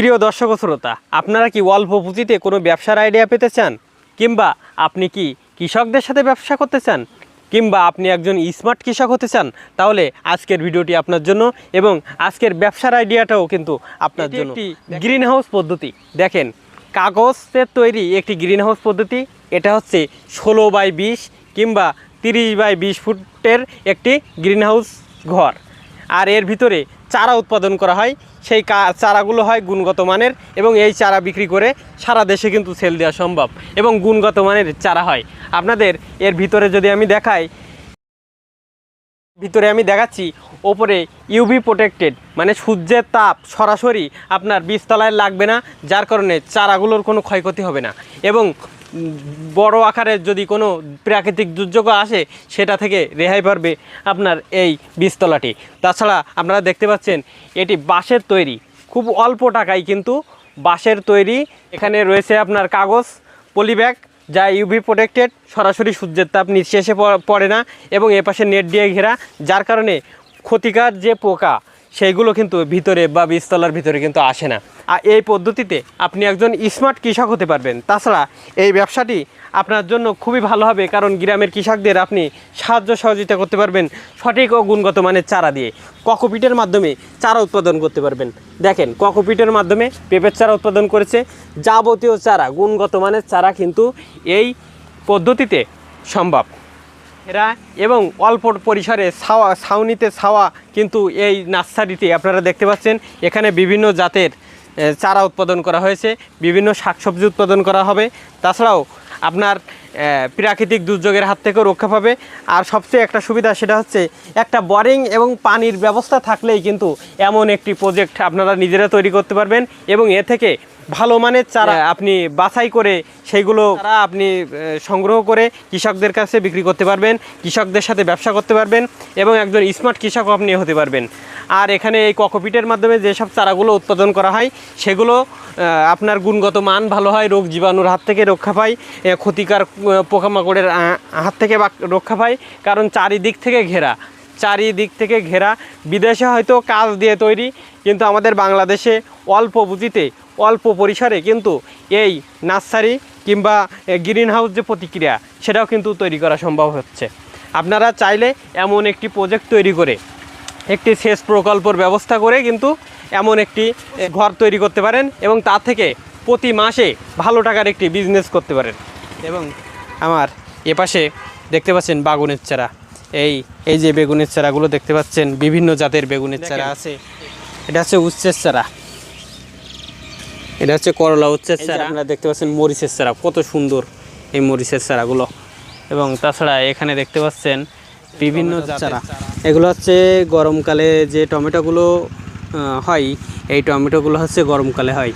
প্রিয় দর্শক শ্রোতা আপনারা কি অল্প পুঁজিতে কোনো ব্যবসার আইডিয়া পেতে চান? কিংবা আপনি কি কৃষকদের সাথে ব্যবসা করতে চান? কিংবা আপনি একজন স্মার্ট কৃষক হতে চান? তাহলে আজকের ভিডিওটি আপনার জন্য এবং আজকের ব্যবসার আইডিয়াটাও কিন্তু আপনার জন্য। গ্রিন হাউস পদ্ধতি। দেখেন কাগজের তৈরি একটি গ্রিন হাউস পদ্ধতি এটা হচ্ছে ষোলো বাই বিশ কিংবা তিরিশ বাই বিশ ফুটের একটি গ্রিন হাউস ঘর। আর এর ভিতরে চারা উৎপাদন করা হয়, সেই চারাগুলো হয় গুণগত মানের এবং এই চারা বিক্রি করে সারা দেশে কিন্তু সেল দেওয়া সম্ভব এবং গুণগত মানের চারা হয়। আপনাদের এর ভিতরে যদি আমি দেখাই, ভিতরে আমি দেখাচ্ছি, ওপরে ইউভি প্রোটেক্টেড মানে সূর্যের তাপ সরাসরি আপনার বীজতলায় লাগবে না, যার কারণে চারাগুলোর কোনো ক্ষয়ক্ষতি হবে না। এবং বড় আকারের যদি কোনো প্রাকৃতিক দুর্যোগ আসে, সেটা থেকে রেহাই পারবে আপনার এই বীজতলাটি। তাছাড়া আপনারা দেখতে পাচ্ছেন, এটি বাঁশের তৈরি। খুব অল্প টাকায় কিন্তু বাঁশের তৈরি। এখানে রয়েছে আপনার কাগজ, পলিব্যাগ, যা ইউভি প্রোটেক্টেড সরাসরি সূর্যের তাপ প- পড়ে না এবং এপাশে নেট দিয়ে ঘেরা। যার কারণে ক্ষতিকার যে পোকা সেইগুলো কিন্তু ভিতরে বা বীজতলার ভিতরে কিন্তু আসে না। আর এই পদ্ধতিতে আপনি একজন স্মার্ট কৃষক হতে পারবেন। তাছাড়া এই ব্যবসাটি আপনার জন্য খুবই ভালো হবে, কারণ গ্রামের কৃষকদের আপনি সাহায্য সহযোগিতা করতে পারবেন সঠিক ও গুণগত মানের চারা দিয়ে। ককোপিটের মাধ্যমে চারা উৎপাদন করতে পারবেন। দেখেন, ককোপিটের মাধ্যমে পেঁপের চারা উৎপাদন করেছে। যাবতীয় চারা, গুণগত মানের চারা কিন্তু এই পদ্ধতিতে সম্ভব। এরা এবং অল্প পরিসরে ছাওয়া, ছাউনিতে ছাওয়া কিন্তু এই নার্সারিতে আপনারা দেখতে পাচ্ছেন। এখানে বিভিন্ন জাতের চারা উৎপাদন করা হয়েছে, বিভিন্ন শাকসবজি উৎপাদন করা হবে। তাছাড়াও আপনার প্রাকৃতিক দুর্যোগের হাত থেকেও রক্ষা পাবে। আর সবচেয়ে একটা সুবিধা সেটা হচ্ছে একটা বোরিং এবং পানির ব্যবস্থা থাকলেই কিন্তু এমন একটি প্রজেক্ট আপনারা নিজেরা তৈরি করতে পারবেন এবং এ থেকে ভালো মানের চারা আপনি বাছাই করে সেইগুলো আপনি সংগ্রহ করে কৃষকদের কাছে বিক্রি করতে পারবেন, কৃষকদের সাথে ব্যবসা করতে পারবেন এবং একজন স্মার্ট কৃষকও আপনি হতে পারবেন। আর এখানে এই ককোপিটের মাধ্যমে যেসব চারাগুলো উৎপাদন করা হয়, সেগুলো আপনার গুণগত মান ভালো হয়, রোগ জীবাণুর হাত থেকে রক্ষা পায় ক্ষতিকার পোকামাকড়ের হাত থেকে রক্ষা পায়, কারণ চারিদিক থেকে ঘেরা। চারিদিক থেকে ঘেরা। বিদেশে হয়তো কাজ দিয়ে তৈরি, কিন্তু আমাদের বাংলাদেশে অল্প পুঁজিতে অল্প পরিসরে কিন্তু এই নার্সারি কিংবা গ্রিন হাউস যে প্রতিক্রিয়া সেটাও কিন্তু তৈরি করা সম্ভব হচ্ছে। আপনারা চাইলে এমন একটি প্রজেক্ট তৈরি করে একটি সেচ প্রকল্পর ব্যবস্থা করে কিন্তু এমন একটি ঘর তৈরি করতে পারেন এবং তা থেকে প্রতি মাসে ভালো টাকার একটি বিজনেস করতে পারেন। এবং আমার এপাশে দেখতে পাচ্ছেন বাগুনের চারা। এই এই যে বেগুনের চারাগুলো দেখতে পাচ্ছেন বিভিন্ন জাতের বেগুনের চারা আছে। এটা হচ্ছে উচ্ছের চারা। এটা হচ্ছে করলা উচ্ছের চারা আপনারা দেখতে পাচ্ছেন মরিচের চারা কত সুন্দর এই মরিচের চারাগুলো এবং তাছাড়া এখানে দেখতে পাচ্ছেন বিভিন্ন চারা। এগুলো হচ্ছে গরমকালে যে টমেটোগুলো হয় এই টমেটোগুলো হচ্ছে গরমকালে হয়।